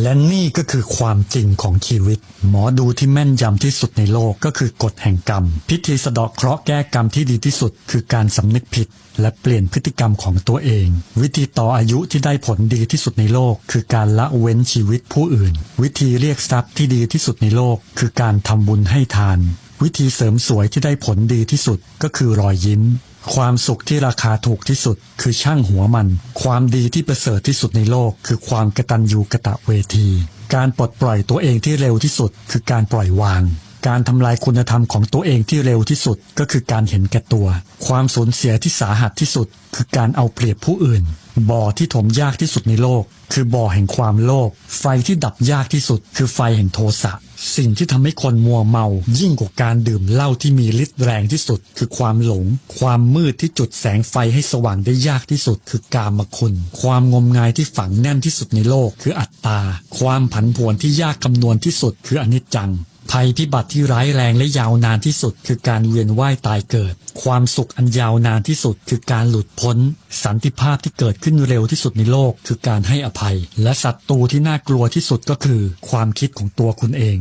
และนี่ก็คือความจริงของชีวิต หมอดูที่แม่นยำที่สุดในโลกก็คือกฎแห่งกรรม พิธีสะเดาะเคราะห์แก้กรรมที่ดีที่สุด คือการสำนึกผิด และเปลี่ยนพฤติกรรมของตัวเอง วิธีต่ออายุที่ได้ผลดีที่สุดในโลก คือการละเว้นชีวิตผู้อื่น วิธีเรียกทรัพย์ที่ดีที่สุดในโลก คือการทำบุญให้ทานวิธีเสริมสวยที่ได้ผลดีที่สุดก็คือรอยยิ้ม ความสุขที่ราคาถูกที่สุด คือช่างหัวมัน ความดีที่ประเสริฐที่สุดในโลก คือความกระตัญญูกระตะเวที การปลดปล่อยตัวเองที่เร็วที่สุด คือการปล่อยวาง การทำลายคุณธรรมของตัวเองที่เร็วที่สุด ก็คือการเห็นแก่ตัว ความสูญเสียที่สาหัสที่สุด คือการเอาเปรียบผู้อื่น บ่อที่ถมยากที่สุดในโลก คือบ่อแห่งความโลภไฟที่ดับยากที่สุด คือไฟแห่งโทสะ สิ่งที่ทำให้คนมัวเมา ยิ่งกว่าการดื่มเหล้าที่มีฤทธิ์แรงที่สุด คือความหลง ความมืดที่จุดแสงไฟให้สว่างได้ยากที่สุด คือกามคุณ ความงมงายที่ฝังแน่นที่สุดในโลก คืออัตตา ความผันผวนที่ยากคำนวณที่สุด คืออนิจจังภัยพิบัติที่ร้ายแรงและยาวนานที่สุด คือการเวียนว่ายตายเกิด ความสุขอันยาวนานที่สุด คือการหลุดพ้น สันติภาพที่เกิดขึ้นเร็วที่สุดในโลก คือการให้อภัย และศัตรูที่น่ากลัวที่สุดก็คือ ความคิดของตัวคุณเอง